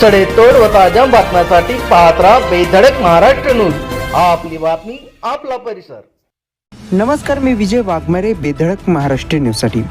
सडेतोड व ताज्या बातम्यांसाठी पाहत राहा बेधडक महाराष्ट्र न्यूज. आपली बातमी आपला परिसर. नमस्कार मी विजय वाघमारे बेधडक महाराष्ट्र न्यूजसाठी.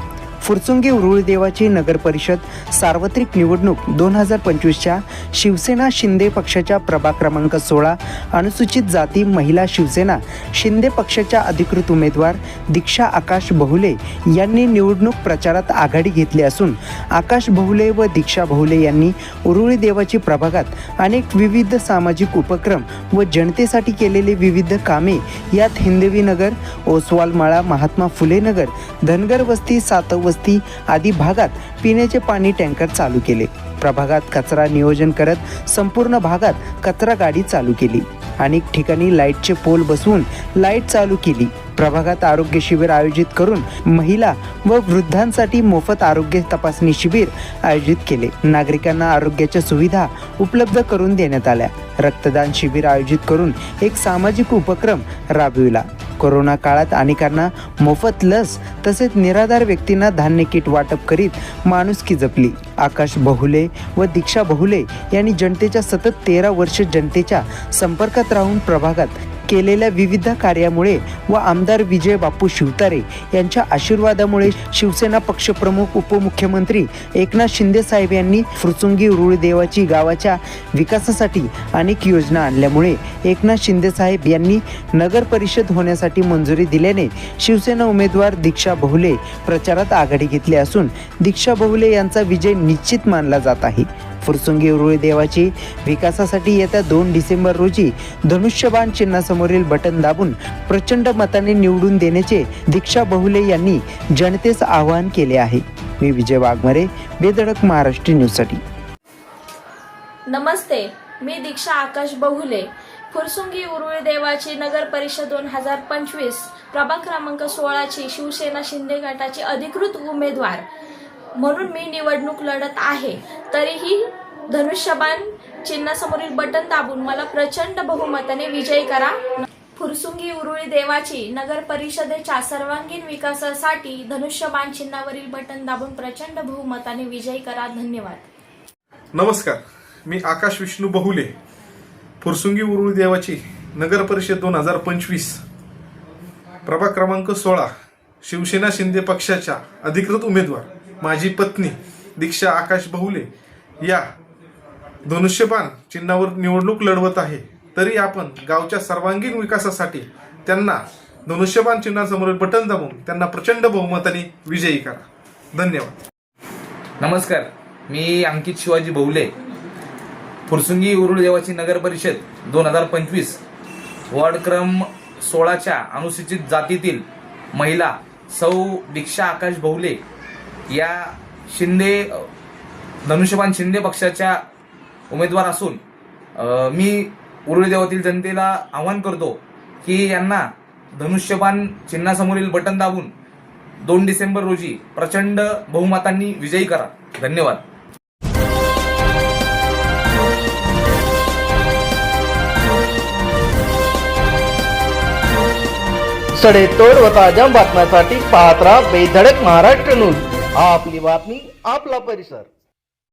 फुरसुंगी उरुळी देवाची नगर परिषद सार्वत्रिक निवडणूक दोन हजार पंचवीसच्या शिवसेना शिंदे पक्षाच्या प्रभाग क्रमांक सोळा अनुसूचित जाती महिला शिवसेना शिंदे पक्षाच्या अधिकृत उमेदवार दीक्षा आकाश बहुले यांनी निवडणूक प्रचारात आघाडी घेतली असून आकाश बहुले व दीक्षा बहुले यांनी उरुळी देवाची प्रभागात अनेक विविध सामाजिक उपक्रम व जनतेसाठी केलेली विविध कामे यात हिंदवी नगर ओसवाल माळा महात्मा फुले नगर धनगर वस्ती सातव वस्ती आदी भागात पिण्याचे पाणी टँकर चालू केले. प्रभागात कचरा नियोजन करत संपूर्ण भागात कचरा गाडी चालू केली. अनेक ठिकाणी लाईटचे पोल बसवून लाइट चालू केली. प्रभागात आरोग्य शिबिर आयोजित करून महिला व वृद्धांसाठी मोफत आरोग्य तपासणी शिबिर आयोजित केले. नागरिकांना आरोग्याच्या सुविधा उपलब्ध करून देण्यात आल्या. रक्तदान शिबिर आयोजित करून एक सामाजिक उपक्रम राबविला. कोरोना काळात अनेकांना मोफत लस तसेच निराधार व्यक्तींना धान्य किट वाटप करीत माणुसकी जपली. आकाश बहुले व दीक्षा बहुले यांनी जनतेच्या सतत तेरा वर्ष जनतेच्या संपर्कात राहून प्रभागात केलेल्या विविध कार्यामुळे व आमदार विजय बापू शिवतारे यांच्या आशीर्वादामुळे शिवसेना पक्षप्रमुख उपमुख्यमंत्री एकनाथ शिंदे साहेब यांनी फुरसुंगी रुळदेवाची गावाच्या विकासासाठी अनेक योजना आणल्यामुळे एकनाथ शिंदे साहेब यांनी नगर परिषद होण्यासाठी मंजुरी दिल्याने शिवसेना उमेदवार दीक्षा बहुले प्रचारात आघाडी घेतली असून दीक्षा बहुले यांचा विजय निश्चित मानला जात आहे. फुरसुंगी उरुळी देवाची विकासासाठी येत्या दोन डिसेंबर रोजी धनुष्यबाण चिन्हासमोरील बटन दाबून प्रचंड मताने निवडून देण्याचे दीक्षा बहुले यांनी जनतेस आवाहन केले आहे. मी विजय वाघमारे बेधडक महाराष्ट्र न्यूजसाठी नमस्ते मी दीक्षा आकाश बहुले. फुरसुंगी उरुळी देवाची नगर परिषद दोन हजार पंचवीस प्रभाग क्रमांक सोळाची शिवसेना शिंदे गटाची अधिकृत उमेदवार. म्हणून मी निवडणूक लढत आहे. तरीही धनुष्यबाण चिन्हासमोरील बटन दाबून मला प्रचंड बहुमताने विजयी करा. फुरसुंगी उरुळी देवाची नगर परिषदेच्या सर्वांगीण विकासासाठी धनुष्यबाण चिन्हावरील बटन दाबून प्रचंड बहुमताने विजयी करा. धन्यवाद. नमस्कार. मी आकाश विष्णू बहुले. फुरसुंगी उरुळी देवाची नगर परिषद दोन हजार पंचवीस. प्रभाग क्रमांक सोळा. शिवसेना शिंदे पक्षाच्या अधिकृत उमेदवार. माझी पत्नी दीक्षा आकाश बहुले या धनुष्यबाण चिन्हावर निवडणूक लढवत आहे. तरी आपण गावच्या सर्वांगीण विकासासाठी त्यांना धनुष्यबाण चिन्हासमोर बटन दाबून त्यांना प्रचंड बहुमताने विजयी करा. धन्यवाद. नमस्कार. मी अंकित शिवाजी बहुले. फुरसुंगी उरुळ देवाची नगर परिषद दोन हजार पंचवीस वॉर्ड क्रम सोळाच्या अनुसूचित जातीतील महिला सौ दीक्षा आकाश बहुले या शिंदे धनुष्यबान शिंदे पक्षाच्या उमेदवार असून मी उरुळी देवातील जनतेला आवाहन करतो की यांना धनुष्यबान चिन्हासमोरील बटन दाबून दोन डिसेंबर रोजी प्रचंड बहुमतांनी विजयी करा. धन्यवाद. सडेतोड व ताज्या बातम्यांसाठी पाहत राहा बेधडक महाराष्ट्र न्यूज. आपली बातमी आपला परिसर.